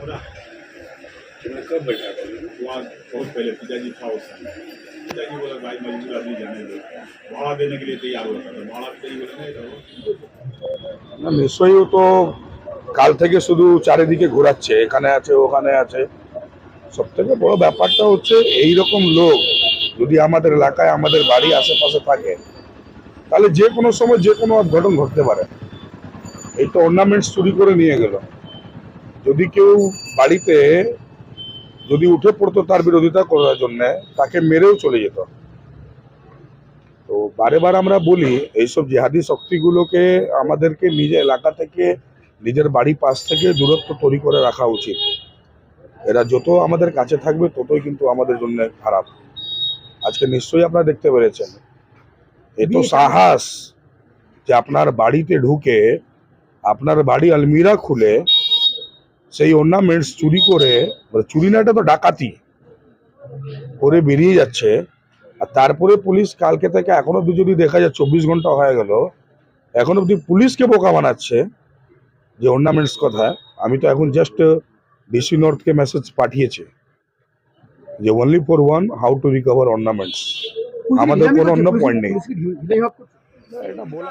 मैं कब बैठा वहाँ बहुत पहले पिताजी था उस समय पिताजी बोला भाई आदमी जाने दो भाड़ा देने के लिए तैयार था भाड़ा बोला नहीं না, নিশ্চয়ই তো কাল থেকে শুধু চারিদিকে ঘোরাচ্ছে, এখানে আছে, ওখানে আছে। সব থেকে বড় ব্যাপারটা হচ্ছে এই রকম লোক যদি আমাদের এলাকায়, আমাদের বাড়ি আশেপাশে থাকে, তাহলে যে কোনো সময় যে কোনো ঘটন ঘটতে পারে। এই তো অর্নামেন্টস চুরি করে নিয়ে গেল। যদি কেউ বাড়িতে যদি উঠে পড়তো তার বিরোধিতা করার জন্য তাকে মেরেও চলে যেত। তো বারে বার আমরা বলি এইসব জেহাদি শক্তিগুলোকে আমাদেরকে নিজের এলাকা থেকে নিজের বাড়ি পাশ থেকে দূরত্ব তৈরি করে রাখা উচিত। এরা যত আমাদের কাছে থাকবে ততই কিন্তু আমাদের জন্য খারাপ। আজকে নিশ্চয়ই আপনারা দেখতে পেরেছেন। এ তো সাহস যে আপনার বাড়িতে ঢুকে আপনার বাড়ি আলমিরা খুলে সেই অর্নামেন্টস চুরি করে মানে চুরি না এটা তো ডাকাতি করে বেরিয়ে যাচ্ছে। আর তারপরে পুলিশ কালকে থেকে এখনও অব্দি যদি দেখা যায় চব্বিশ ঘণ্টা হয়ে গেল এখন অব্দি পুলিশকে বোকা বানাচ্ছে যে অর্নামেন্টস কথা। আমি তো এখন জাস্ট ডিসি নর্থকে মেসেজ পাঠিয়েছি যে only for one how to recover ornaments আমাদের কোনো অন্য পয়েন্ট নেই। এটা বলা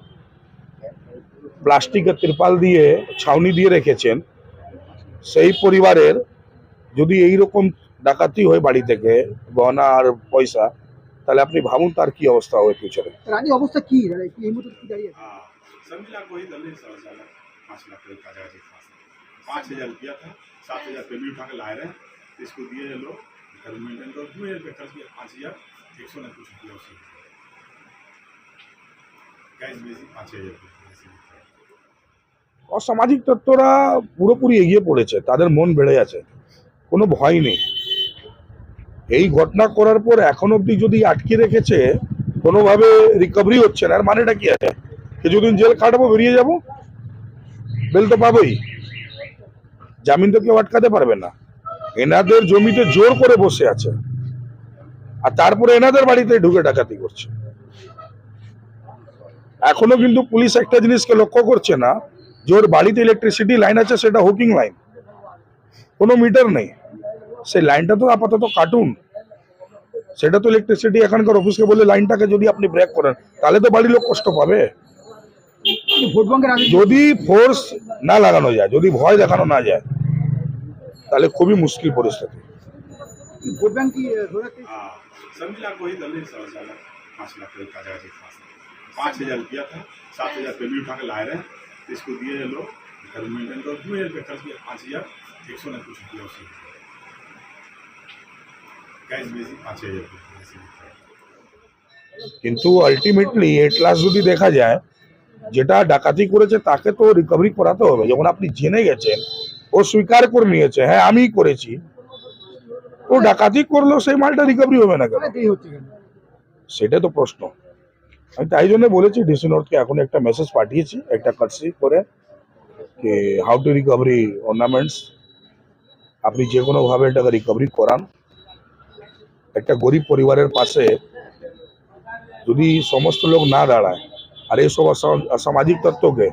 প্লাস্টিকের ত্রিপাল দিয়ে ছাউনি দিয়ে রেখেছেন সেই পরিবারের যদি এই রকম ডাকাতি হয় বাড়ি থেকে গহনা আর পয়সা তাহলে আপনি ভাবুন তার কি অবস্থা হবে ফিউচারে রানী অবস্থা কি দাদা কি এই মুহূর্তে কি দাঁড়িয়ে আছে हाँ समझ को ही दल सौ साल पाँच लाख रुपये का जाएगा खास पाँच हज़ार रुपया था सात हज़ार पेमेंट उठा के लाए रहे तो इसको दिए ये लोग घर मेंटेन कर दो रुपये खर्च किया पाँच हज़ार एक सौ ने कुछ किया उसी कैश बेसी पाँच हज़ार रुपये অসামাজিক তত্ত্বরা পুরোপুরি এগিয়ে পড়েছে, তাদের মন বেড়ে আছে কোনো ভয় নেই। এই ঘটনা করার পর এখন অবধি যদি আটকে রেখেছে, কোনোভাবে রিকভারি হচ্ছে না। আর মানেটা কি আছে? কিছুদিন জেল কাটাবো বেরিয়ে যাব? বেল তো পাবোই। জামিন তো কেউ আটকাতে পারবে না। এনাদের জমিতে জোর করে বসে আছে। আর তারপরে এনাদের বাড়িতে ঢুকে ডাকাতি করছে। এখনও কিন্তু পুলিশ একটা জিনিসকে লক্ষ্য করছে না যে ওর বাড়িতে ইলেকট্রিসিটি লাইন আছে সেটা হুকিং লাইন কোনো মিটার নেই সেই লাইনটা তো আপাতত কাটুন সেটা তো ইলেকট্রিসিটি এখানকার অফিসকে বলে লাইনটাকে যদি আপনি ব্রেক করেন তাহলে তো বাড়ির লোক কষ্ট পাবে ভোট ব্যাংকের রাজনীতি যদি ফোর্স না লাগানো যায় যদি ভয় দেখানো না যায় তাহলে খুবই মুশকিল পরিস্থিতি ভোট ব্যাংক কি আহ, ধরে রাখতে हाँ समझ को ही दल सौ साल पाँच लाख रुपये का जाएगा खास पाँच हज़ार रुपया था सात हज़ार पेमेंट उठा के लाए रहे तो इसको दिए ये लोग घर मेंटेन कर दो रुपये खर्च किया पाँच हज़ार एक सौ ने कुछ किया उसी कैश बेसी पाँच हज़ार रुपये কিন্তু আলটিমেটলি এট লাস্ট যদি দেখা যায় যেটা ডাকাতি করেছে তাকে তো রিকভারি করাতে হবে যখন আপনি জেনে গেছেন ও স্বীকার করে নিয়েছে হ্যাঁ আমিই করেছি ও ডাকাতি করলো সেই মালটা রিকভারি হবে না কেন মানে দেরি হচ্ছে কেন সেটা তো প্রশ্ন আমি তাই জন্য বলেছি ডিসি নর্থকে এখন একটা মেসেজ পাঠিয়েছি, একটা কাটসি করে যে হাউ টু রিকভারি অর্নামেন্টস আপনি যে কোনোভাবে এটাকে রিকভারি করান। একটা গরিব পরিবারের পাশে যদি সমস্ত লোক না দাঁড়ায়, আর এইসব অসামাজিক তত্ত্বকে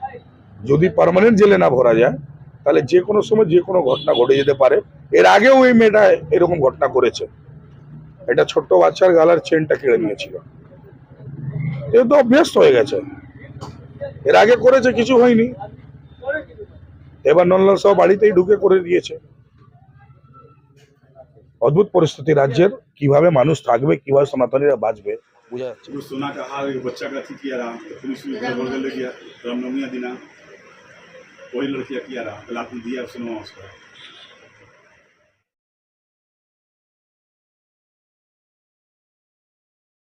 যদি পার্মানেন্ট জেলে না ভরা যায়, তাহলে যে কোনো সময় যে কোনো ঘটনা ঘটে যেতে পারে। এর আগেও এই মেয়েটা এরকম ঘটনা করেছে। একটা ছোট্ট বাচ্চার গালার চেনটা কেড়ে নিয়েছিল। এ তো অভ্যস্ত হয়ে গেছে। এর আগে করেছে, কিছু হয়নি। এবার নন্দলাল সাহ বাড়িতেই ঢুকে করে দিয়েছে। অদ্ভুত পরিস্থিতি রাজ্যের, কীভাবে মানুষ থাকবে, কীভাবে সনাতনীরা বাঁচবে, বুঝা যাচ্ছে। দিনা